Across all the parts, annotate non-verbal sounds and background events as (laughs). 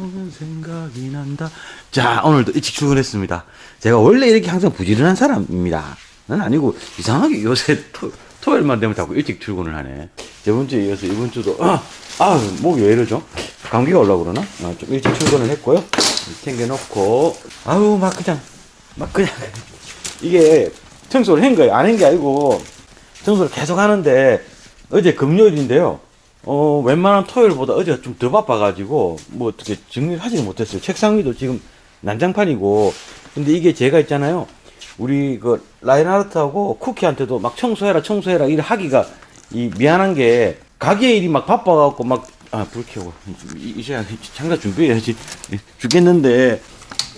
오는 생각이 난다. 자, 오늘도 일찍 출근했습니다. 제가 원래 이렇게 항상 부지런한 사람입니다. 난 아니고 이상하게 요새 토, 토요일만 되면 자꾸 일찍 출근을 하네. 저번 주에 이어서 이번 주도 아, 아, 목이 왜 이러죠? 감기가 올라 그러나? 아, 좀 일찍 출근을 했고요. 챙겨놓고 아우 막 그냥 막 그냥 이게 청소를 한 거예요. 안 한 게 아니고 청소를 계속 하는데 어제 금요일인데요. 어, 웬만한 토요일보다 어제가 좀 더 바빠가지고 뭐 어떻게 정리를 하지는 못했어요. 책상 위도 지금 난장판이고 근데 이게 제가 있잖아요. 우리 그 라인하르트하고 쿠키한테도 막 청소해라 청소해라 일 하기가 이 미안한 게 가게 일이 막 바빠갖고 막 아 불 켜고 이- 이제 장갑 준비해야지 죽겠는데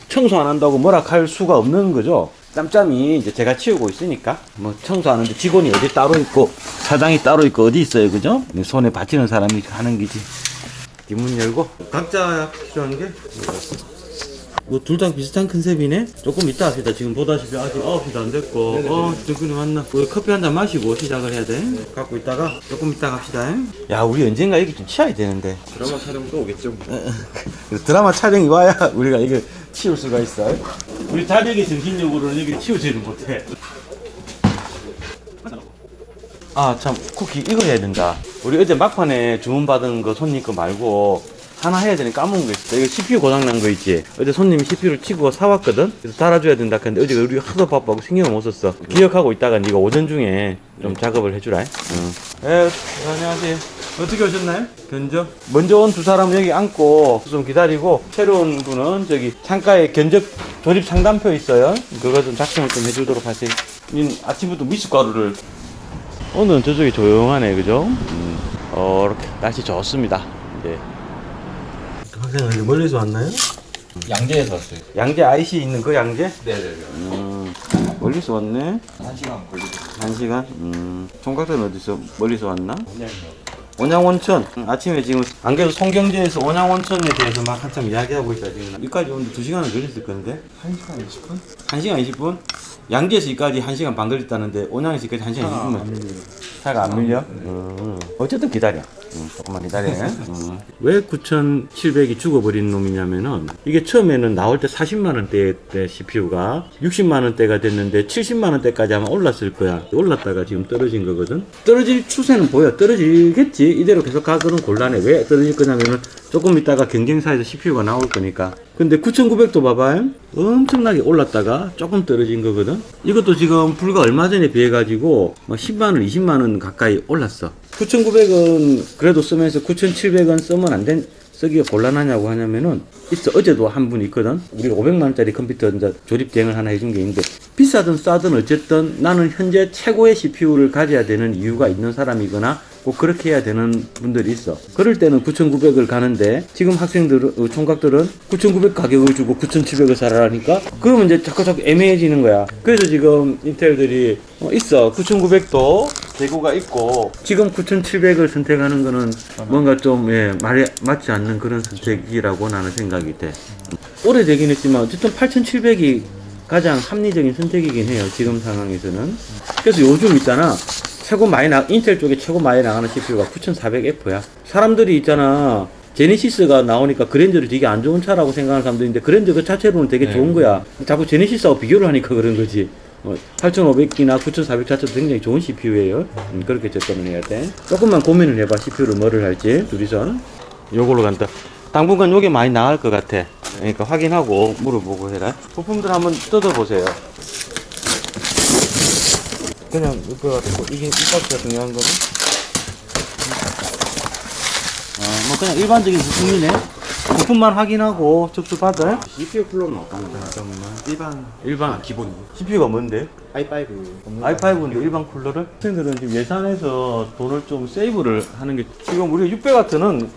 청소 안 한다고 뭐라 할 수가 없는 거죠. 짬짬이 이제 제가 치우고 있으니까 뭐 청소하는데 직원이 어디 따로 있고 사장이 따로 있고 어디 있어요, 그죠? 손에 받치는 사람이 하는 거지. 뒷문 열고 각자 필요한 게뭐 둘 다 비슷한 컨셉이네. 조금 이따 합시다. 지금 보다시피 아직 9시도 안 됐고, 어, 저기는 왔나? 우리 커피 한 잔 마시고 시작을 해야 돼. 갖고 있다가 조금 이따 갑시다. 야, 우리 언젠가 여기 좀 치워야 되는데. 드라마 촬영 또 오겠죠. 드라마 촬영이 와야 우리가 이거 치울 수가 있어. 우리 자력의 정신력으로는 여기 치우지를 못해. 아, 참, 쿠키 이거 해야 된다. 우리 어제 막판에 주문받은 거 손님 거 말고 하나 해야 되는 까먹은 거 있어. 이거 CPU 고장난 거 있지? 어제 손님이 CPU를 치고 사왔거든? 그래서 달아줘야 된다 했는데 어제 우리 하도 바빠고 신경을 못 썼어. 기억하고 있다가 네가 오전 중에 좀 작업을 해주라. 응. 예, 안녕하세요. 어떻게 오셨나요? 견적? 먼저 온 두 사람은 여기 앉고 좀 기다리고 새로운 분은 저기 창가에 견적 조립 상담표 있어요. 그거 좀 작성을 좀 해주도록 하세요. 님 아침부터 미숫가루를 오늘은 저쪽이 조용하네, 그죠? 음, 어, 이렇게 날씨 좋습니다. 이제 학생은 멀리서 왔나요? 양재에서 왔어요. 양재 IC 있는 그 양재? 네네네. 음, 멀리서 왔네. 한 시간 걸리고. 한 시간? 음, 총각들은 어디서 멀리서 왔나? 온양원천. 응, 아침에 지금 안 그래도 송경제에서 온양원천에 대해서 막 한참 이야기하고 있다 지금. 여기까지 오는데 두 시간은 걸렸을 건데. 한 시간 20분? 한 시간 20분? 양재에서 여기까지 한 시간 반 걸렸다는데 온양에서 여기까지 한 시간 20분만. 차가 안 밀려? 음. 어쨌든 기다려. 음, 조금만 기다려. 음. 왜 9,700이 죽어버린 놈이냐면은 이게 처음에는 나올 때 40만 원대 때 CPU가 60만 원대가 됐는데 70만 원대까지 아마 올랐을 거야. 올랐다가 지금 떨어진 거거든. 떨어질 추세는 보여. 떨어지겠지. 이대로 계속 가거는 곤란해. 왜 떨어질 거냐면은 조금 있다가 경쟁사에서 CPU가 나올 거니까. 근데 9,900도 봐봐. 엄청나게 올랐다가 조금 떨어진 거거든. 이것도 지금 불과 얼마 전에 비해 가지고 뭐 10만 원, 20만 원 가까이 올랐어. 9,900원 그래도 쓰면서 9,700원 쓰면 안 된, 쓰기가 곤란하냐고 하냐면은 있어. 어제도 한 분 있거든. 우리가 500만 원짜리 컴퓨터 이제 조립 대행을 하나 해준 게 있는데 비싸든 싸든 어쨌든 나는 현재 최고의 CPU를 가져야 되는 이유가 있는 사람이거나 꼭 그렇게 해야 되는 분들이 있어. 그럴 때는 9,900을 가는데 지금 학생들은 어, 총각들은 9,900 가격을 주고 9,700을 사라니까 그러면 이제 자꾸 자꾸 애매해지는 거야. 그래서 지금 인텔들이 어, 있어. 9,900도 재고가 있고 지금 9,700을 선택하는 거는 뭔가 좀 예, 말이 맞지 않는 그런 선택이라고 나는 생각이 돼. 오래되긴 했지만 어쨌든 8,700이 가장 합리적인 선택이긴 해요. 지금 상황에서는. 그래서 요즘 있잖아. 최고 많이 나, 인텔 쪽에 최고 많이 나가는 CPU가 9400F야. 사람들이 있잖아. 제네시스가 나오니까 그랜저를 되게 안 좋은 차라고 생각하는 사람도 있는데 그랜저 그 자체로는 되게 네. 좋은 거야. 자꾸 제네시스하고 비교를 하니까 그런 거지. 어, 8500이나 9400 자체도 굉장히 좋은 CPU예요. 음, 그렇게 접근을 해야 돼. 조금만 고민을 해봐. CPU를 뭐를 할지 둘이서. 요걸로 간다. 당분간 요게 많이 나갈 것 같아. 그러니까 확인하고 물어보고 해라. 부품들 한번 뜯어보세요. 그냥 이거 같고 이게 이 박스가 중요한 거는 아뭐 그냥 일반적인 부품이네 부품만 확인하고 접수 받아요 CPU 쿨러는 어떤 거죠? 잠깐만 일반 일반 기본이. CPU가 뭔데? i5. i5인데 일반 쿨러를? 학생들은 지금 예산에서 돈을 좀 세이브를 하는 게 지금 우리가 600W는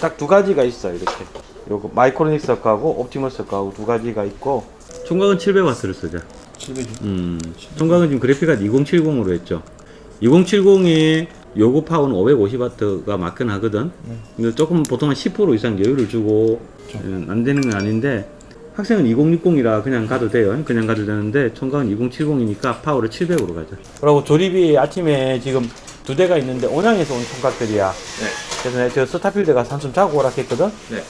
딱두 가지가 있어 이렇게 요거 마이크로닉스 거하고 옵티머스 거하고 두 가지가 있고 총각은 700W를 쓰자 700. 음, 총각은 지금 그래픽카드 2070으로 했죠. 2070이 요구 파워는 550W가 맞긴 하거든. 근데 조금 보통 한 10% 이상 여유를 주고 음, 안 되는 건 아닌데 학생은 2060이라 그냥 가도 돼요. 그냥 가도 되는데 총각은 2070이니까 파워를 700으로 가자. 그리고 조립이 아침에 지금 두 대가 있는데 온양에서 온 총각들이야. 네. 그래서 내가 저 스타필드 가서 한숨 자고 오라 했거든. 네.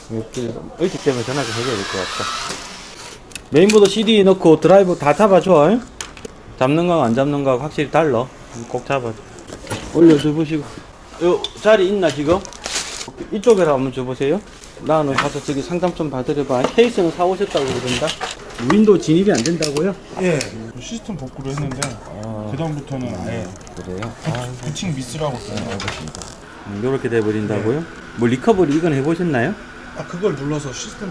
일찍 되면 전화 좀 해줘야 될 것 같다. 메인보드 CD 넣고 드라이브 다 잡아줘. 잉? 잡는 거하고 안 잡는 거하고 확실히 달라. 꼭 잡아. 올려줘 보시고. 요 자리 있나 지금? 이쪽에라 한번 줘보세요. 나는 가서 저기 상담 좀 받으려봐. 케이스는 사오셨다고 그러던다. 윈도우 진입이 안 된다고요? 예. 시스템 복구를 했는데 그 다음부터는 아예 그래요? 부칭 미스라고 써요. 이렇게 돼버린다고요? 뭐 리커버리 이건 해보셨나요? 아 그걸 눌러서 시스템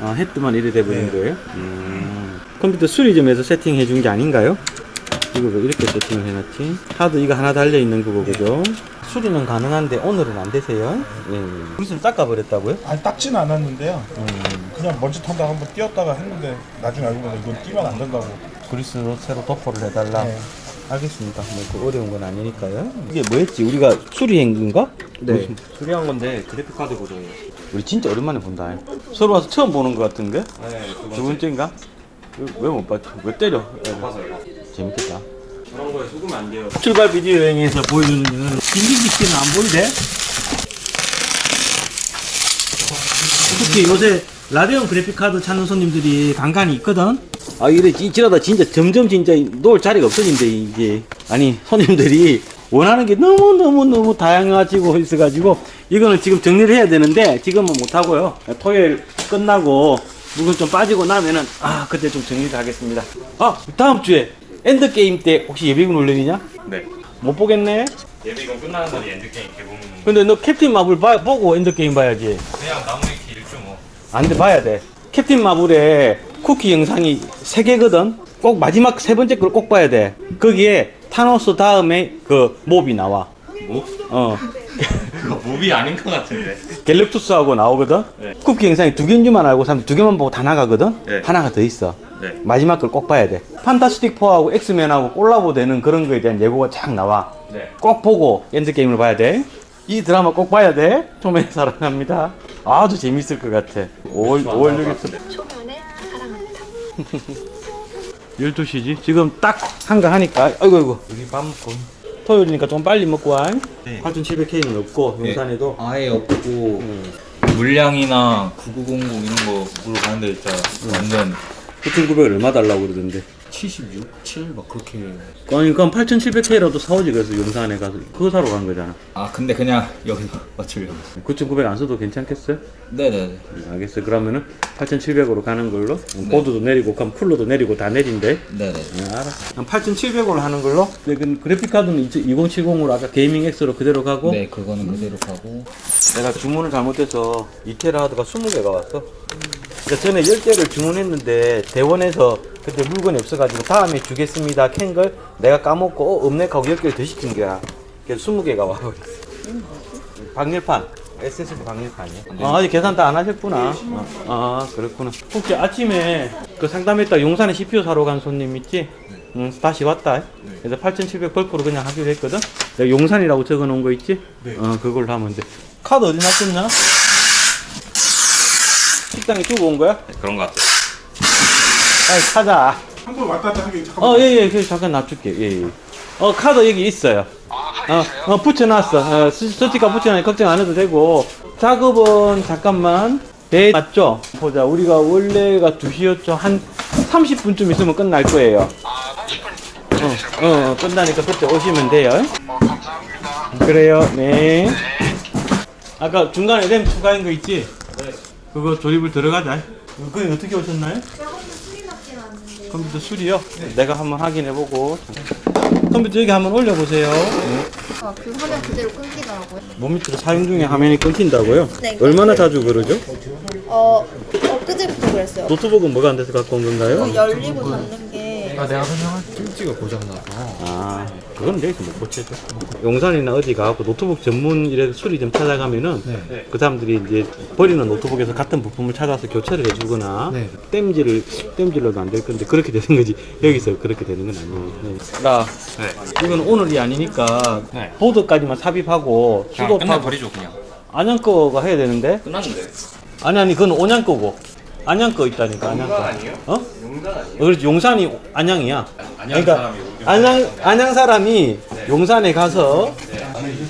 아, 헤드만 이래 돼버린 네. 거예요? 음. 컴퓨터 수리점에서 세팅해 준 게 아닌가요? 이거 왜 이렇게 세팅을 해놨지? 하드 이거 하나 달려있는 거고, 그죠? 수리는 가능한데 오늘은 안 되세요? 예. 그릇을 닦아버렸다고요? 아니 닦진 않았는데요. 그냥 먼지 턴다 한번 띄었다가 했는데 나중에 알고 보니 이건 띄면 안 된다고. 그리스로 새로 도포를 해달라? 네. 알겠습니다. 뭐, 그 어려운 건 아니니까요. 이게 뭐였지? 우리가 수리행인가? 네. 수리한 건데 그래픽 카드 고정이에요. 우리 진짜 오랜만에 본다. 서로 와서 처음 보는 것 같은데? 네. 두 번째인가? 왜 못 봤지? 왜 때려? 봐서요. 재밌겠다. 그런 거에 속으면 안 돼요. 출발 비디오 여행에서 보여주는 거는 씨는 안 보이대? 특히 요새 라데온 그래픽카드 찾는 손님들이 간간히 있거든? 아, 이래, 지- 지라다 진짜 점점 진짜 놓을 자리가 없어진대, 이게. 아니, 손님들이 원하는 게 너무너무너무 다양해지고 있어가지고, 이거는 지금 정리를 해야 되는데, 지금은 못하고요. 토요일 끝나고, 물건 좀 빠지고 나면은, 아, 그때 좀 정리를 하겠습니다. 아, 다음 주에, 엔드게임 때 혹시 예비군 훈련이냐? 네. 못 보겠네? 예비군 끝나는 날이 엔드게임 개봉. 근데 너 캡틴 마블 봐- 보고 엔드게임 봐야지. 그냥 나무의 길죠 뭐. 안 돼, 봐야 돼. 캡틴 마블의 쿠키 영상이 세개거든 꼭 마지막 세 번째 걸 꼭 봐야 돼. 거기에 타노스 다음에 그 몹이 나와. 뭐? 어. 그거 몹이 아닌 것 같은데. 갤럭투스하고 나오거든? 네. 쿠키 영상이 두 개인 줄만 알고 사람 두 개만 보고 다 나가거든? 네. 하나가 더 있어. 네. 마지막 걸 꼭 봐야 돼. 판타스틱 4하고 엑스맨하고 콜라보 되는 그런 거에 대한 예고가 쫙 나와. 네. 꼭 보고 엔드 게임을 봐야 돼. 이 드라마 꼭 봐야 돼. 초면에 (laughs) 사랑합니다. 아주 재밌을 것 같아. 5월, 5월 6일 초면에 사랑합니다. (laughs) 12시지? 지금 딱 한가하니까. 아이고, 아이고. 여기 밥 먹고. 토요일이니까 좀 빨리 먹고 와. 네. 8700K는 없고, 용산에도. 아예 없고 물량이나 9900 이런 거 물어가는데 진짜 완전 9,900을 얼마 달라고 그러던데. 76, 7 막 그렇게 아니, 그럼 8700K라도 사오지. 그래서 용산에 가서. 그거 사러 간 거잖아. 아 근데 그냥 여기 맞추려고 9,900 안 써도 괜찮겠어요? 네네네 음, 알겠어. 그러면은 8,700으로 가는 걸로. 보드도 내리고, 그럼 쿨러도 내리고 다 내린대. 네네 네, 알았어. 8,700으로 하는 걸로. 근데 그 그래픽카드는 2070으로 아까 게이밍 X로 그대로 가고. 네 그거는 그대로 가고 내가 주문을 잘못해서 이테라 하드가 20개가 왔어. 그러니까 전에 10개를 주문했는데 대원에서 그때 물건이 없어가지고 다음에 주겠습니다 캔 걸 내가 까먹고 어, 없네 하고 10개를 더 시킨 거야. 그래서 20개가 와버렸어. 방열판. SSD 방열판이야. 아, 아직 계산 다 안 하셨구나. 아, 아, 그렇구나. 혹시 아침에 그 상담했다 용산에 CPU 사러 간 손님 있지? 응, 다시 왔다. 그래서 8,700 벌프로 그냥 하기로 했거든? 내가 용산이라고 적어 놓은 거 있지? 어, 그걸로 하면 돼. 카드 어디 놨었냐? 식당에 두고 온 거야? 네, 그런 것 같아요. 빨리 찾아. 한 번 왔다 갔다 하기 잠깐만. 어, 예, 예, 그 잠깐 놔줄게. 예, 예. 어, 카드 여기 있어요. 어, 어, 붙여놨어. 어, 스- 스티커 붙여놔. 걱정 안 해도 되고. 작업은 잠깐만. 배 맞죠? 보자. 우리가 원래가 2시였죠. 한 30분쯤 있으면 끝날 거예요. 어, 어, 끝나니까 그때 오시면 돼요. 그래요, 네. 아까 중간에 램 추가한 거 있지? 그거 조립을 들어가자. 그게 어떻게 오셨나요? 컴퓨터 수리요? 내가 한번 확인해보고. 컴퓨터 여기 한번 올려보세요. 아, 그 화면 그대로 끊기더라고요. 몸 밑으로 사용 중에 화면이 끊긴다고요? 네. 얼마나 자주 그러죠? 어, 엊그제부터 그랬어요. 노트북은 뭐가 안 돼서 갖고 온 건가요? 그 열리고 닫는 게 아, 그건 여기서 못 고쳐줘. 용산이나 어디 가고 노트북 전문 이래 수리점 찾아가면은 그 사람들이 이제 버리는 노트북에서 같은 부품을 찾아서 교체를 해주거나 땜질을 땜질로도 안 될 건데 그렇게 되는 거지 여기서 그렇게 되는 건 아니에요. 네. 나 네. 이건 오늘이 아니니까 네. 보드까지만 삽입하고 그냥 수도하고 끝내버리죠 그냥. 안양 거가 해야 되는데 끝났는데. 아니 아니 그건 온양 거고 안양 거 있다니까 안양 거. 아니에요? 어? 용산 아니에요? 그렇지 용산이 안양이야. 안양 그러니까 사람이 용산 안양 안양 사람이 용산에 가서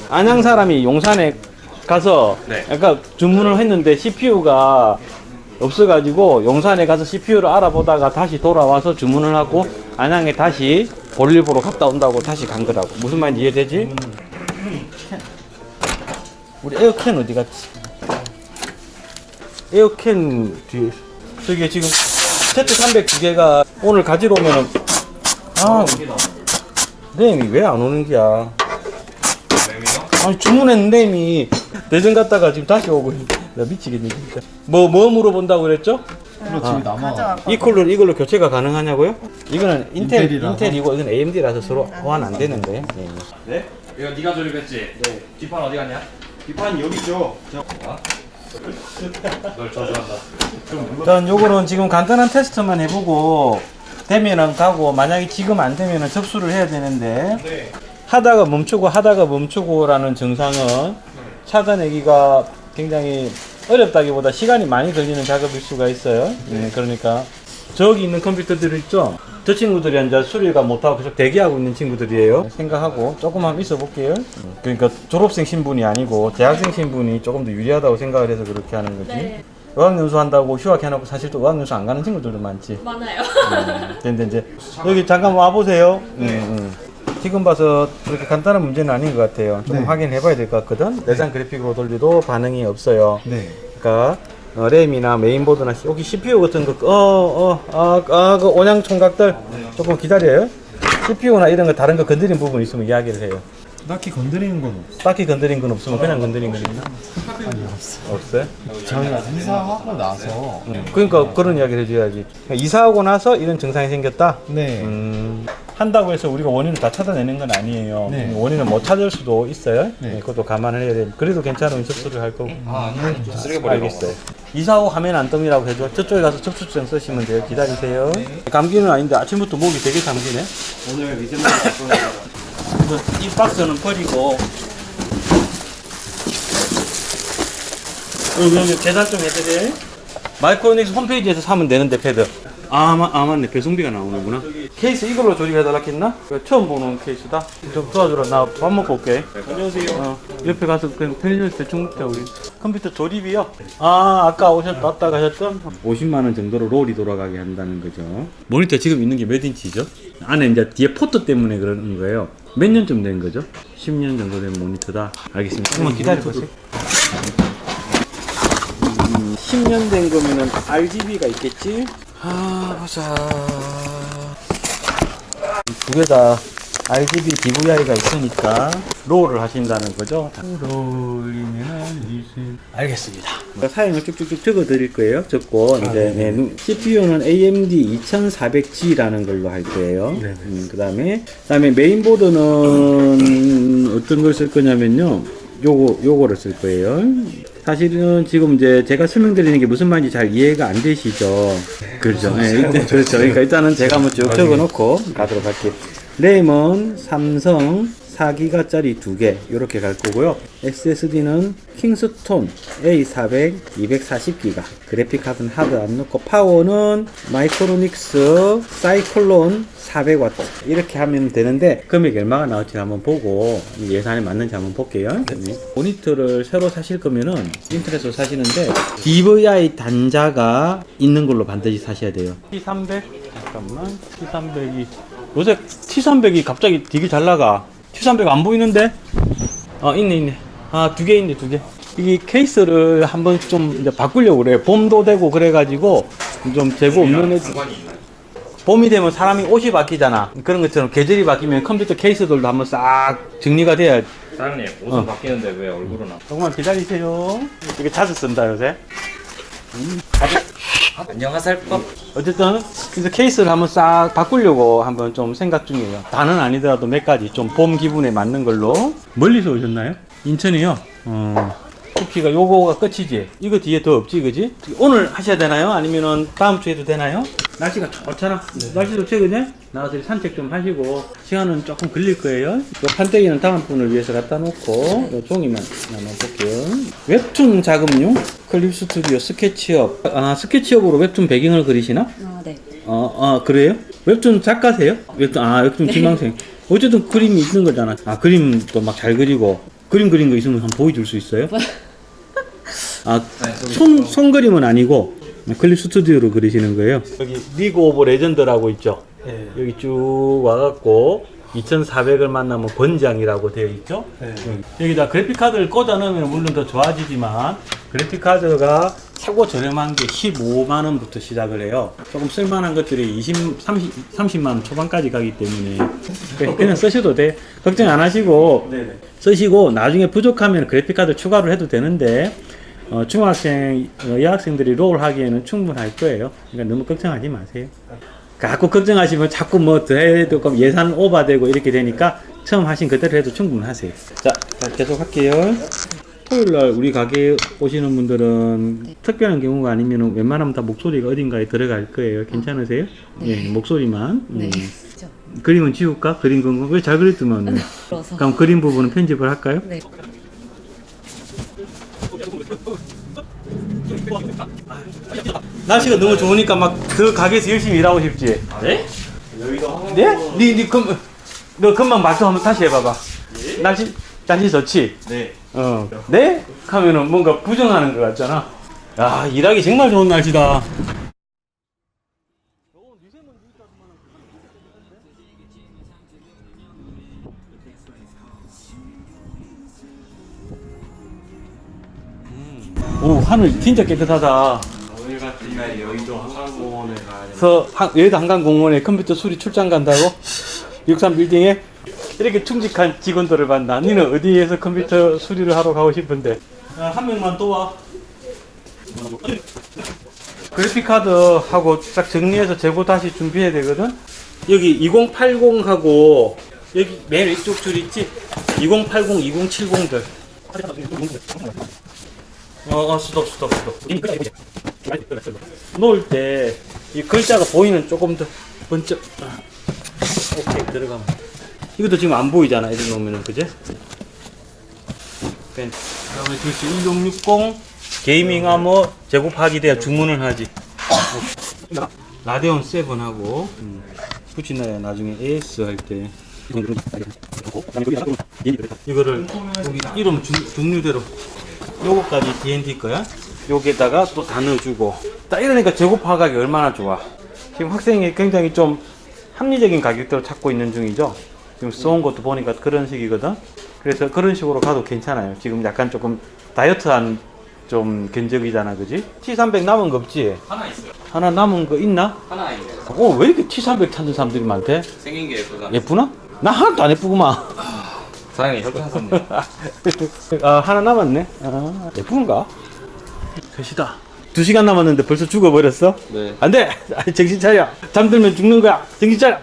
안양 사람이 용산에 가서 네. 약간 주문을 했는데 CPU가 없어가지고 용산에 가서 CPU를 알아보다가 다시 돌아와서 주문을 하고 안양에 다시 볼일 보러 갔다 온다고 다시 간 거라고 무슨 말인지 이해되지? 우리 에어캔 어디 갔지? 에어캔 뒤에 저기 지금 Z300 두 개가 오늘 가지러 오면은 아 램이 왜 안 오는 거야? 아니 주문했는데 램이 대전 갔다가 지금 다시 오고 있는데 나 미치겠네 진짜 뭐뭐 물어본다고 그랬죠? 그리고 집에 남아. 이 이걸로 교체가 가능하냐고요? 이거는 인텔 인텔이라서. 인텔이고 이건 AMD라서 서로 호환 안 되는데 네. 네? 이거 네가 조립했지? 네 뒷판 어디 갔냐? 뒷판 여기 있죠 널 저주한다 일단 요거는 지금 간단한 테스트만 해보고 되면은 가고 만약에 지금 안 되면은 접수를 해야 되는데 네 하다가 멈추고 하다가 멈추고라는 증상은 찾아내기가 굉장히 어렵다기보다 시간이 많이 걸리는 작업일 수가 있어요. 네, 그러니까 저기 있는 컴퓨터들 있죠. 저 친구들이 이제 수리가 못하고 계속 대기하고 있는 친구들이에요. 생각하고 조금만 있어 볼게요. 그러니까 졸업생 신분이 아니고 대학생 신분이 조금 더 유리하다고 생각을 해서 그렇게 하는 거지. 네. 어학연수 한다고 휴학해놓고 사실 또 어학연수 안 가는 친구들도 많지. 많아요. 음, 근데 이제 여기 잠깐 와 보세요. 음, 지금 봐서 그렇게 간단한 문제는 아닌 것 같아요. 좀 네. 확인해 봐야 될 것 같거든. 내장 그래픽으로 돌려도 반응이 없어요. 네. 그러니까 어, 램이나 메인보드나 여기 CPU 같은 거, 어, 어, 아, 아, 그 온양 총각들 조금 기다려요. CPU나 이런 거 다른 거 건드린 부분 있으면 이야기를 해요. 딱히 건드리는 건 없어. 딱히 건드린 건 없으면 그냥 건드린 거 있나? 아니 없어. 없어요? 저희가 이사하고 나서 그러니까 그런 이야기를 해줘야지. 이사하고 나서 이런 증상이 생겼다. 네. 음, 한다고 해서 우리가 원인을 다 찾아내는 건 아니에요. 네. 원인을 못 찾을 수도 있어요. 네. 네, 그것도 감안을 해야 돼. 그래도 괜찮으면 접수를 할 거고. 아 아니 쓰레기 버리고 알겠어요. 이사 후 화면 안 뜹니다고 해줘. 저쪽에 가서 접수증 쓰시면 돼요. 기다리세요. 감기는 아닌데 아침부터 목이 되게 감기네. 오늘 리젠만 이 박스는 버리고. 어, 그럼 계산 좀 해드려. 마이크로닉스 홈페이지에서 사면 되는데 패드. 아, 마, 아 맞네 배송비가 나오는구나. 케이스 이걸로 조립해달라 했나? 처음 보는 케이스다. 좀 도와주라. 나 밥 먹고 올게. 안녕하세요. 어, 옆에 가서 그냥 편의점 대충 먹자 우리. 컴퓨터 조립이요? 아 아까 오셨 왔다 가셨던? 50만 원 정도로 롤이 돌아가게 한다는 거죠. 모니터 지금 있는 게 몇 인치죠? 안에 이제 뒤에 포트 때문에 그러는 거예요. 몇 년쯤 된 거죠? 10년 정도 된 모니터다. 알겠습니다. 조금만 기다려보세요. 10년 된 거면은 RGB가 있겠지? 아, 보자. 두 개 다 RGB DVI가 있으니까 롤을 하신다는 거죠? 롤이면 알겠습니다. 사양을 쭉쭉쭉 적어 드릴 거예요. 적고 이제 네, CPU는 AMD 2400G라는 걸로 할 거예요. 음, 그다음에 그다음에 메인보드는 어떤 걸 쓸 거냐면요. 요거 요거를 쓸 거예요. 사실은 지금 이제 제가 설명드리는 게 무슨 말인지 잘 이해가 안 되시죠? 그렇죠. 네, 일단 그렇죠. 그러니까 일단은 제가 한번 쭉 적어 놓고 가도록 할게요. 램은 삼성 4기가짜리 두개 이렇게 갈 거고요. SSD는 킹스톤 A400 240기가 그래픽 카드는 하드 안 넣고 파워는 마이크로닉스 사이클론 400W 이렇게 하면 되는데 금액이 얼마가 나올지 한번 보고 예산에 맞는지 한번 볼게요. 네. 모니터를 새로 사실 거면은 인터넷으로 사시는데 DVI 단자가 있는 걸로 반드시 사셔야 돼요. T300 잠깐만 T300이 요새 T300이 갑자기 되게 잘 나가. T300 안 보이는데? 아 있네 있네. 아 두 개 있네 두 개. 이 케이스를 한번 좀 이제 바꾸려고 그래. 봄도 되고 그래가지고 좀 재고 없는 애. 상관이 있나요? 봄이 되면 사람이 옷이 바뀌잖아. 그런 것처럼 계절이 바뀌면 컴퓨터 케이스들도 한번 싹 정리가 돼야. 사장님 옷은 어. 바뀌는데 왜 얼굴은 안 조금만 기다리세요. 이게 자주 쓴다 요새. 안녕하세요 법 어쨌든 그래서 케이스를 한번 싹 바꾸려고 한번 좀 생각 중이에요. 다는 아니더라도 몇 가지 좀 봄 기분에 맞는 걸로. 멀리서 오셨나요? 인천이요. 어. 쿠키가 요거가 끝이지. 이거 뒤에 더 없지, 그지? 오늘 하셔야 되나요? 아니면은 다음 주에도 되나요? 날씨가 좋잖아. 날씨 좋지, 그냥? 나와서 산책 좀 하시고, 시간은 조금 걸릴 거예요. 요 판때기는 다음 분을 위해서 갖다 놓고, 요 종이만 나눠볼게요. 웹툰 작업용 클립 스튜디오 스케치업. 아, 스케치업으로 웹툰 배경을 그리시나? 아, 네. 어, 아, 그래요? 웹툰 작가세요? 웹툰, 아, 웹툰 지망생. 어쨌든 그림이 있는 거잖아. 아, 그림도 막 잘 그리고, 그림 그린 거 있으면 한번 보여줄 수 있어요? 아, 손, 손 그림은 아니고, 클립 스튜디오로 그리시는 거예요? 여기 리그 오브 레전드라고 있죠? 여기 쭉 와갖고, 2400을 만나면 권장이라고 되어 있죠? 응. 여기다 그래픽카드를 꽂아 넣으면 물론 더 좋아지지만, 그래픽카드가 최고 저렴한 게 15만 원부터 시작을 해요. 조금 쓸만한 것들이 20, 30, 30만 원 초반까지 가기 때문에, 그냥- 그냥 쓰셔도 돼. 걱정 안 하시고, 쓰시고, 나중에 부족하면 그래픽카드 추가를 해도 되는데, 어, 중학생, 어, 여학생들이 롤 하기에는 충분할 거예요. 그러니까 너무 걱정하지 마세요. 자꾸 걱정하시면 자꾸 뭐 더 해도 그럼 예산 오버되고 이렇게 되니까 처음 하신 그대로 해도 충분하세요. 자, 자, 계속 할게요. 토요일 날 우리 가게 오시는 분들은 특별한 경우가 아니면 웬만하면 다 목소리가 어딘가에 들어갈 거예요. 괜찮으세요? 예, 목소리만. 네. 음. 그죠. 그림은 지울까? 그린 건왜잘 그렸더만. (laughs) 그럼 그림 부분은 편집을 할까요? 네. 날씨가 너무 좋으니까 막 그 가게에서 열심히 일하고 싶지. 네? 네? 니, 니, 금, 너 금방 말씀 한번 다시 해봐봐. 날씨, 날씨 좋지? 네. 어. 네? 하면은 뭔가 부정하는 것 같잖아. 야, 일하기 정말 좋은 날씨다. 오, 하늘 진짜 깨끗하다. 날이 여의도 한강공원에 가야 돼. 그래서 한- 여의도 한강공원에 컴퓨터 수리 출장 간다고? 63 빌딩에? 이렇게 충직한 직원들을 만나. 니는 어디에서 컴퓨터 수리를 하러 가고 싶은데? 아, 한 명만 또 와. 그래픽 카드 하고 딱 정리해서 재고 다시 준비해야 되거든? 여기 2080하고 여기 맨 위쪽 줄 있지? 2080, 2070들. 어, 어, 스톱, 스톱, 스톱. 놓을 때 이 글자가 보이는 조금 더 번쩍. 아, 오케이, 들어가면. 이것도 지금 안 보이잖아, 이렇게 놓으면은, 그제? 그 다음에 글씨 1660 게이밍 아머 제곱하기 돼야 주문을 하지. 라데온 7하고, 음, 붙이나야 나중에 AS 할 때. 이거를 여기 이름 중, 종류대로 요거까지 D&D 거야. 여기에다가 또 다 넣어주고. 딱 이러니까 재고 파악하기 얼마나 좋아. 지금 학생이 굉장히 좀 합리적인 가격대로 찾고 있는 중이죠. 지금 써온 것도 보니까 그런 식이거든. 그래서 그런 식으로 가도 괜찮아요. 지금 약간 조금 다이어트한 좀 견적이잖아, 그지? T300 남은 거 없지? 하나 있어요. 하나 남은 거 있나? 하나 있어요. 어, 왜 이렇게 T300 찾는 사람들이 많대? 생긴 게 예쁘다. 예쁘나? 나 하나도 안 예쁘구만. 사장님 협조하셨네요. (laughs) 아, 하나 남았네. 아, 예쁜가? 셋이다. 두 시간 남았는데 벌써 죽어버렸어? 네. 안 돼! 아이, 정신 차려! 잠들면 죽는 거야! 정신 차려!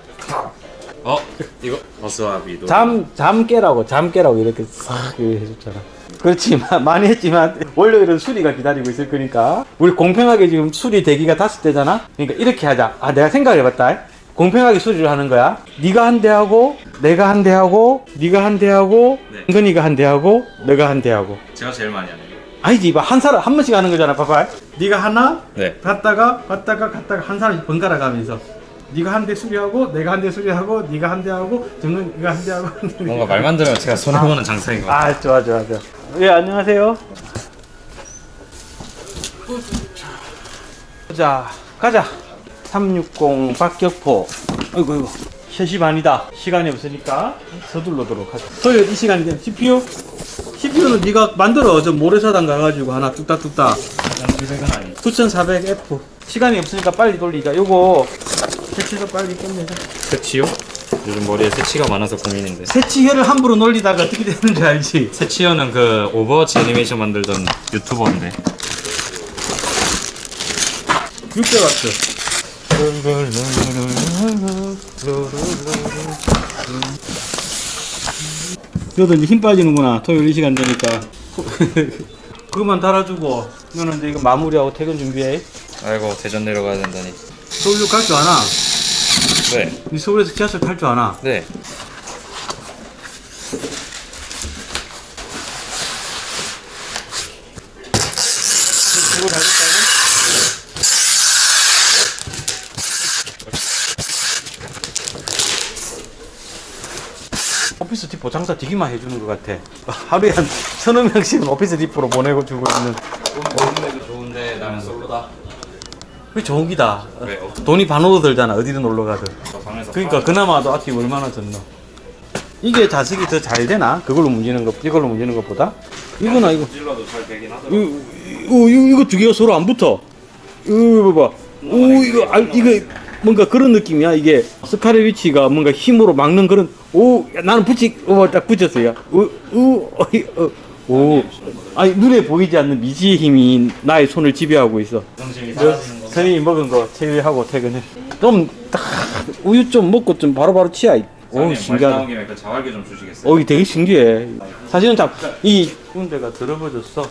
어? 이거 버스와비도. 잠, 잠 깨라고, 잠 깨라고 이렇게 싹 해줬잖아. 그렇지, 마- 많이 했지만, 월요일은 수리가 기다리고 있을 거니까. 우리 공평하게 지금 수리 대기가 탔을 때잖아? 그러니까 이렇게 하자. 아, 내가 생각해봤다. 공평하게 수리를 하는 거야. 네가 한 대 하고, 내가 한 대 하고, 네가 한 대 하고, 네. 은근이가 한 대 하고, 너가 한 대 하고. 제가 제일 많이 하네요. 아니지, 이봐. 한 사람, 한 번씩 하는 거잖아, 봐봐. 네가 하나, 네. 갔다가, 갔다가, 갔다가, 한 사람씩 번갈아 가면서. 네가 한 대 수리하고, 내가 한 대 수리하고, 네가 한 대 하고, 정근이가 한 대 하고. (laughs) 뭔가 말만 들으면 제가 손해보는 장사인 것 같아요. 아, 좋아, 좋아, 좋아. 예, 안녕하세요. 자, 가자. 360 박격포. 아이고, 아이고. 3시 반이다. 시간이 없으니까 서둘러도록 하자. 토요일 이 시간이 되면 CPU? CPU는 네가 만들어. 저 모래사당 가가지고 하나 뚝딱뚝딱. 9400F. 시간이 없으니까 빨리 돌리자. 요거 색칠도 빨리 끝내자. 새치요? 요즘 머리에 새치가 많아서 고민인데. 새치혈을 함부로 놀리다가 어떻게 되는 줄 알지? 새치어는 그 오버워치 애니메이션 만들던 유튜버인데. 600와트. 너도 이제 힘 빠지는구나. 토요일 이 시간 되니까. (laughs) 그것만 달아주고. 너는 이제 이거 마무리하고 퇴근 준비해. 아이고 대전 내려가야 된다니. 서울역 갈줄 아나? 네. 니 서울에서 지하철 탈 줄 아나? 네. 이거 달릴까요? 오피스 디포 장사 되게만 해주는 것 같아. 하루에 한 서너 명씩은 오피스 디포로 보내고 주고 있는. 먹는 좋은데 나는 솔로다. 그게 좋은 기다. 왜? 어, 돈이 반으로 들잖아. 어디든 놀러 가든. 저 방에서 그러니까 그나마도 아티브 얼마나 졌노. 이게 자석이 더 잘 되나? 그걸로 문지는 것, 이걸로 문지는 것보다? 이거나 이거. 찔러도 잘 되긴 하더라고. 이거, 이거, 이거 두 개가 서로 안 붙어. 이거 봐봐. 오, 이거, 알, 이거, 뭔가 그런 느낌이야. 이게 스카레 위치가 뭔가 힘으로 막는 그런, 오, 야, 나는 붙이, 어, 딱 붙였어요. 우, 우, 어이, 어, 오. 아니, 눈에 보이지 않는 미지의 힘이 나의 손을 지배하고 있어. 정신이 사라지는 거. 선생님이 먹은 거 체위하고 퇴근해. 좀, 딱, 우유 좀 먹고 좀 바로바로 치아. 오, 오, 신기하다. 나온 김에 그 자활기 좀 주시겠어요? 어, 이게 되게 신기해. 사실은 참, 이 군대가 더러워졌어.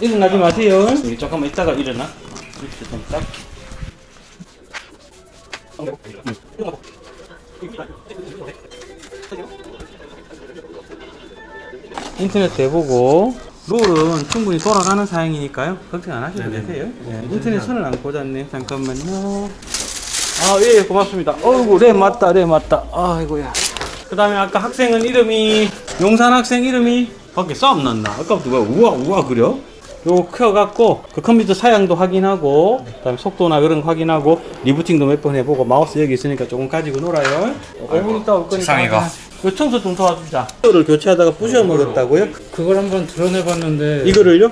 일어나지 마세요. 여기 잠깐만 있다가 일어나. 이렇게 좀 딱. 인터넷 대보고 롤은 충분히 돌아가는 사양이니까요. 걱정 안 하셔도 되세요. 네, 인터넷 선을 안 꽂았네. 잠깐만요. 아, 예, 고맙습니다. 어이구, 래 맞다, 래 맞다. 아이고야. 그 다음에 아까 학생은 이름이, 용산 학생 이름이, 밖에 싸움 났나? 아까 누가 우와, 우와, 그려? 요거 켜갖고, 그 컴퓨터 사양도 확인하고, 그 다음에 속도나 그런 거 확인하고, 리부팅도 몇 번 해보고, 마우스 여기 있으니까 조금 가지고 놀아요. 5분 있다 올 거니까. 책상이가. 그 청소 좀 도와주자. 이거를 교체하다가 부셔 먹었다고요? 그걸 한번 드러내봤는데 이거를요?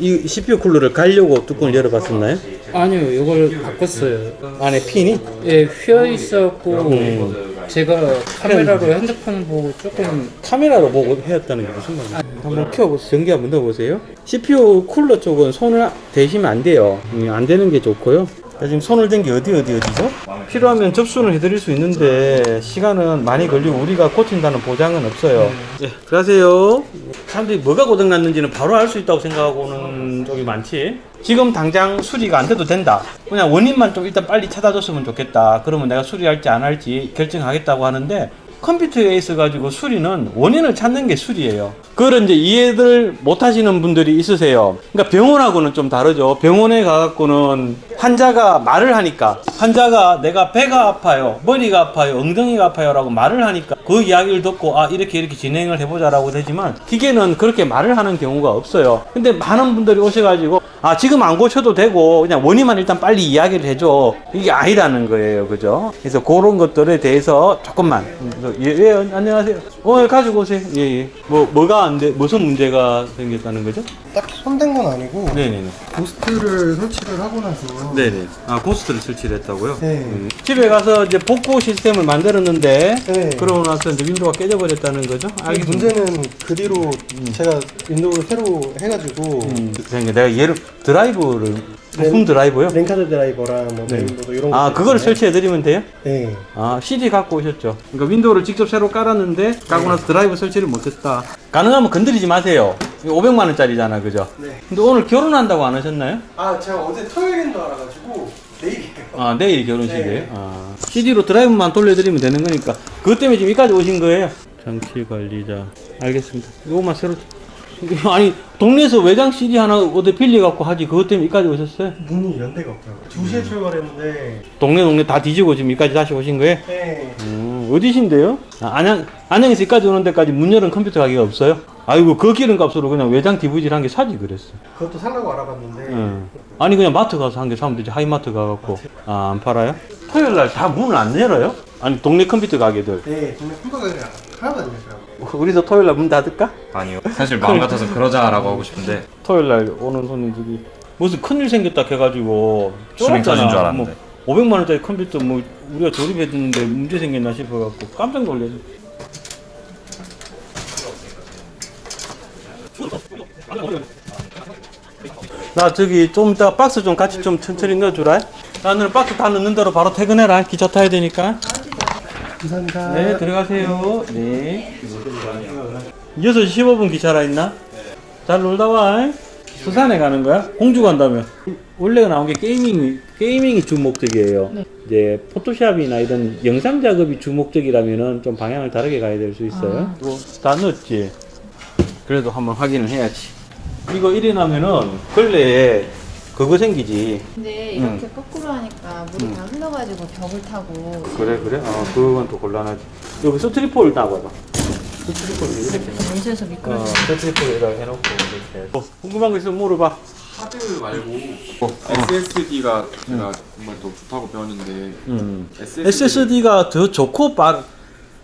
이 CPU 쿨러를 갈려고 뚜껑을 열어봤었나요? 아니요 이걸 바꿨어요 안에 핀이? 예 휘어 있었고 제가 카메라로 핸드폰을 보고 조금 카메라로 보고 해왔다는 게 무슨 말이에요? 한번 켜보세요. 전기 한번 넣어보세요. CPU 쿨러 쪽은 손을 대시면 안 돼요. 음, 안 되는 게 좋고요. 자, 지금 손을 댄 게 어디 어디 어디죠? 필요하면 접수는 해드릴 수 있는데 시간은 많이 걸리고 우리가 고친다는 보장은 없어요. 네, 들어가세요. 사람들이 뭐가 고장났는지는 바로 알 수 있다고 생각하고 오는 쪽이 많지. 지금 당장 수리가 안 돼도 된다. 그냥 원인만 좀 일단 빨리 찾아줬으면 좋겠다. 그러면 내가 수리할지 안 할지 결정하겠다고 하는데 컴퓨터에 있어 가지고 수리는 원인을 찾는 게 수리예요. 그걸 이제 이해들 못 하시는 분들이 있으세요. 그러니까 병원하고는 좀 다르죠. 병원에 가갖고는 환자가 말을 하니까 환자가 내가 배가 아파요, 머리가 아파요, 엉덩이가 아파요라고 말을 하니까 그 이야기를 듣고 아 이렇게 이렇게 진행을 해보자라고 되지만 기계는 그렇게 말을 하는 경우가 없어요. 근데 많은 분들이 오셔가지고 아 지금 안 고쳐도 되고 그냥 원인만 일단 빨리 이야기를 해줘 이게 아니라는 거예요, 그죠? 그래서 그런 것들에 대해서 조금만 예, 예 안녕하세요. 어 가지고 오세요. 예 예. 뭐 뭐가 안 돼? 무슨 문제가 생겼다는 거죠? 딱히 손댄 건 아니고 네네네. 고스트를 설치를 하고 나서 네네. 아 고스트를 설치를 했다고요? 네. 음. 집에 가서 이제 복구 시스템을 만들었는데 네. 그러고 나서 이제 윈도우가 깨져버렸다는 거죠? 이 알겠습니다. 문제는 그 뒤로 제가 윈도우를 새로 해가지고 음, 그러니까 내가 얘를 드라이브를 부품 네. 드라이브요? 랭카드 드라이버랑 뭐 네. 윈도우 이런 아 것들 그거를 있잖아요. 설치해 드리면 돼요? 네. 아 CD 갖고 오셨죠? 그러니까 윈도우를 직접 새로 깔았는데 깔고 나서 드라이브 설치를 못했다. 가능하면 건드리지 마세요. 이거 500만 원짜리잖아, 그죠? 네. 근데 오늘 결혼한다고 안 하셨나요? 아 제가 어제 토요일인 줄 알아가지고 내일이에요. 아 내일이 결혼식이에요? 네. 아, CD로 드라이브만 돌려드리면 되는 거니까 그것 때문에 지금 여기까지 오신 거예요? 장치 관리자 알겠습니다 이거만 새로 (laughs) 아니 동네에서 외장 CD 하나 어디 빌려갖고 하지 그것 때문에 여기까지 오셨어요? 문이 연대가 없더라고요. 2시에 출발했는데 동네 동네 다 뒤지고 지금 여기까지 다시 오신 거예요? 네. 음, 어디신데요? 아, 안양, 안양에서 여기까지 오는 데까지 문 열은 컴퓨터 가게가 없어요? 아이고 그 기름 값으로 그냥 외장 DVD를 한 개 사지 그랬어 그것도 살라고 알아봤는데 응. 아니 그냥 마트 가서 한 개 사면 되지 하이마트 가갖고 아 안 팔아요? 토요일 날 다 문을 안 열어요? 아니 동네 컴퓨터 가게들 네 동네 컴퓨터가 하나도 안 됐어요. 우리도 토요일 날 문 닫을까? 아니요. 사실 마음 같아서 그러자라고 하고 싶은데 토요일 날 오는 손님들이 무슨 큰일 생겼다 해가지고 수명 터진 줄 쫄았잖아. 알았는데. 뭐 500만 원짜리 컴퓨터 뭐 우리가 조립했는데 문제 생겼나 싶어갖고 깜짝 놀랐어. 나 저기 좀 이따 박스 좀 같이 좀 천천히 넣어주라. 나는 박스 다 넣는 대로 바로 퇴근해라. 기차 타야 되니까. 감사합니다. 네, 들어가세요. 네. 6시 15분 기차라 했나? 잘 놀다 와. 수산에 가는 거야? 공주 간다며? 원래 나온 게 게이밍, 게이밍이 주 목적이에요. 이제 포토샵이나 이런 영상 작업이 주 목적이라면은 좀 방향을 다르게 가야 될 수 있어요. 이거 다 넣었지. 그래도 한번 확인을 해야지. 이거 일어나면은 근래에 그거 생기지. 근데 이렇게 거꾸로 하니까 물이 다 흘러가지고 벽을 타고 그래 그래? 어 그건 또 곤란하지. 여기 스트리폴 나와봐. 스트리폴 이렇게. 문제에서 미끄러. 어, 스트리폴에다 해놓고 이렇게. 어, 궁금한 거 있으면 물어봐. 하드 말고 SSD가 제가 정말 더 좋다고 배웠는데 음. SSD SSD가 더 좋고 빠.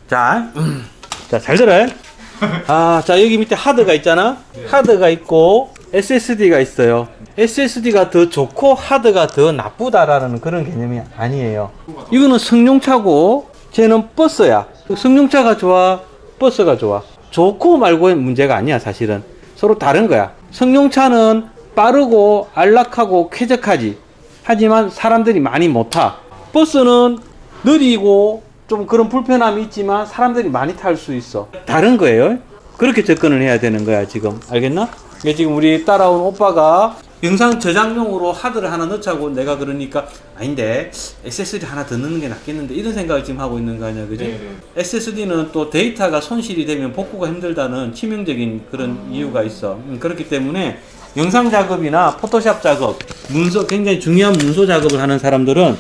자, 음. 자, 잘 들어요. 아, 자 여기 밑에 하드가 있잖아. 하드가 있고 SSD가 있어요. SSD가 더 좋고 하드가 더 나쁘다라는 그런 개념이 아니에요. 이거는 승용차고 쟤는 버스야. 승용차가 좋아, 버스가 좋아. 좋고 말고의 문제가 아니야, 사실은. 서로 다른 거야. 승용차는 빠르고 안락하고 쾌적하지. 하지만 사람들이 많이 못 타. 버스는 느리고 좀 그런 불편함이 있지만 사람들이 많이 탈 수 있어. 다른 거예요. 그렇게 접근을 해야 되는 거야, 지금. 알겠나? 이게 지금 우리 따라온 오빠가 영상 저장용으로 하드를 하나 넣자고 내가 그러니까 아닌데 SSD 하나 더 넣는 게 낫겠는데 이런 생각을 지금 하고 있는 거 아니야, 그지? SSD는 또 데이터가 손실이 되면 복구가 힘들다는 치명적인 그런 이유가 있어. 음, 그렇기 때문에 영상 작업이나 포토샵 작업, 문서 굉장히 중요한 문서 작업을 하는 사람들은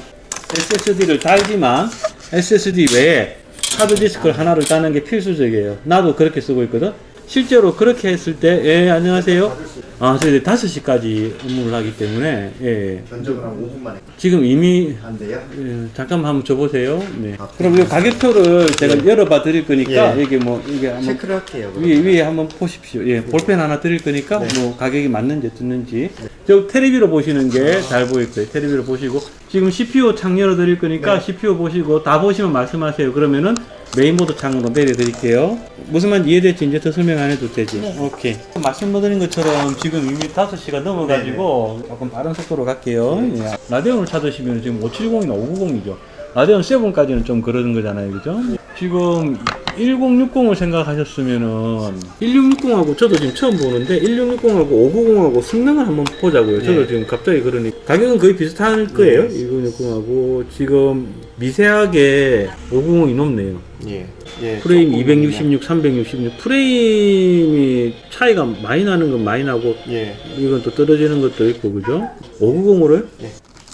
SSD를 달지만 SSD 외에 하드디스크를 하나를 따는 게 필수적이에요. 나도 그렇게 쓰고 있거든. 실제로 그렇게 했을 때, 예, 안녕하세요. 아, 저희 5시까지 업무를 하기 때문에, 예. 견적은 한 5분 만에 지금 이미, 안 돼요? 예, 잠깐만 한번 줘보세요. 네. 그럼 이 가격표를 제가 열어봐 드릴 거니까, 예. 이게 뭐, 이게 한번 체크를 할게요. 위에, 위에 한번 보십시오. 예, 볼펜 하나 드릴 거니까, 뭐, 가격이 맞는지 어떻는지. 저 테레비로 보시는 게 잘 보일 거예요. 테레비로 보시고. 지금 CPU 창 열어 드릴 거니까, CPU 보시고, 다 보시면 말씀하세요. 그러면은, 메인보드 창으로 내려 드릴게요. 무슨 말인지 이해됐지? 이제 더 설명 안 해도 되지? 오케이. 말씀드린 것처럼 지금 이미 5시가 넘어가지고, 조금 빠른 속도로 갈게요. 예. 라데온을 찾으시면 지금 570이나 590이죠. 라데온 7까지는 좀 그러는 거잖아요. 그죠? 지금 1060을 생각하셨으면은 1660하고 저도 지금 처음 보는데 1660하고 590하고 성능을 한번 보자고요. 저도 지금 갑자기 그러니 가격은 거의 비슷할 거예요. 1060하고 지금 미세하게 590이 높네요. 예. 예. 프레임 조금 266, 366 프레임이 차이가 많이 나는 건 많이 나고 예. 이건 또 떨어지는 것도 있고 그죠? 590으로요?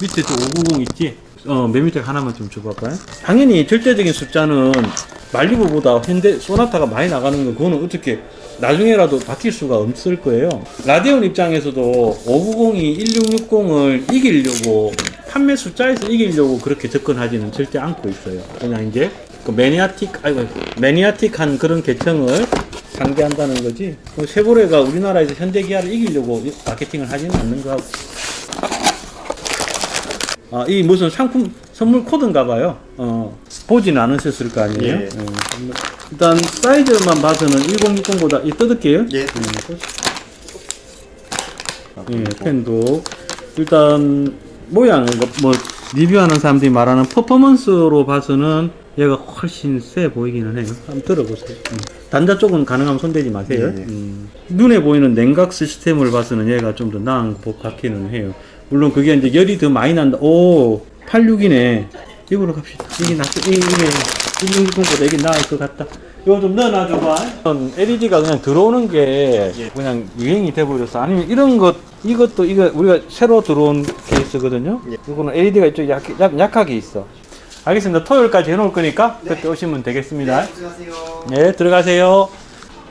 밑에 또 590 있지? 어, 맨 밑에 하나만 좀 줘봐봐요. 당연히 절대적인 숫자는 말리부보다 현대 소나타가 많이 나가는 건 그거는 어떻게 나중에라도 바뀔 수가 없을 거예요. 라데온 입장에서도 590이 1660을 이기려고 판매 숫자에서 이기려고 그렇게 접근하지는 절대 않고 있어요. 그냥 이제 그 매니아틱, 아이고, 매니아틱한 그런 계층을 상대한다는 거지. 그 쉐보레가 우리나라에서 현대 기아를 이기려고 이- 마케팅을 하지는 않는 거하고. 아, 이 무슨 상품 선물 코드인가 봐요. 어, 보지는 않으셨을 거 아니에요? 예. 예. 일단 사이즈만 봐서는 1060보다 이 뜯을게요. 예. 예, 펜도 일단 모양은 뭐- 뭐 리뷰하는 사람들이 말하는 퍼포먼스로 봐서는 얘가 훨씬 세 보이기는 해요. 한번 들어보세요. 음. 단자 쪽은 가능하면 손대지 마세요. 예, 예. 음. 눈에 보이는 냉각 시스템을 봐서는 얘가 좀 더 나은 것 같기는 해요. 물론 그게 이제 열이 더 많이 난다. 오, 86이네. 이거로 갑시다. 이게 낫, 이게, 이게 1660보다 이게 나을 것 같다. 이거 좀 넣어놔줘봐. LED가 그냥 들어오는 게 그냥 유행이 돼버렸어. 아니면 이런 것, 이것도 이거 우리가 새로 들어온 케이스거든요. 이거는 LED가 이쪽 약, 약, 약하게 있어. 알겠습니다. 토요일까지 해놓을 거니까 그때 오시면 되겠습니다. 들어가세요. 네, 들어가세요.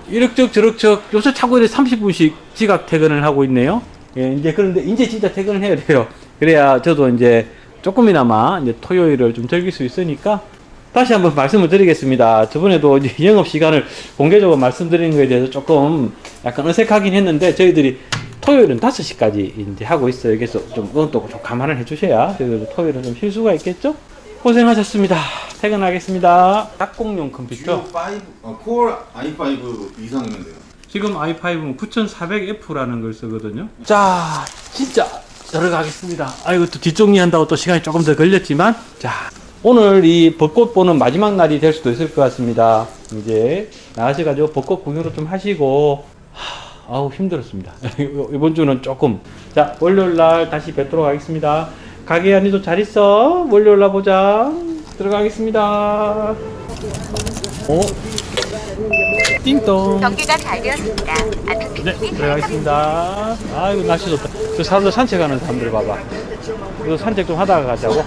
이럭저럭 저럭저럭 요새 차고 이래 30분씩 지각 퇴근을 하고 있네요. 예, 이제 그런데 이제 진짜 퇴근을 해야 돼요. 그래야 저도 이제 조금이나마 이제 토요일을 좀 즐길 수 있으니까 다시 한번 말씀을 드리겠습니다. 저번에도 이제 (laughs) 영업 시간을 공개적으로 말씀드리는 거에 대해서 조금 약간 어색하긴 했는데 저희들이 토요일은 5시까지 이제 하고 있어요. 그래서 좀 그건 또 좀 감안을 해 주셔야 저희들도 토요일은 좀 쉴 수가 있겠죠? 고생하셨습니다. 퇴근하겠습니다. 작공용 컴퓨터. G5 어, 코어 i5 이상 있는데요. 지금 i5는 9400F라는 걸 쓰거든요. 자, 진짜 들어가겠습니다. 아이고 또 뒷정리한다고 또 시간이 조금 더 걸렸지만 자, 오늘 이 벚꽃 보는 마지막 날이 될 수도 있을 것 같습니다. 이제 나가셔가지고 벚꽃 구경도 좀 하시고 하, 아우 힘들었습니다. (laughs) 이번 주는 조금 자 월요일 날 다시 뵙도록 하겠습니다. 가게 안에도 잘 있어. 월요일 날 보자. 들어가겠습니다. 오. 띵동. 경기가 잘 되었습니다. 네, 들어가겠습니다. 아이고, 날씨 좋다. 저 사람들 산책하는 사람들 봐봐. 이거 산책 좀 하다가 가자고.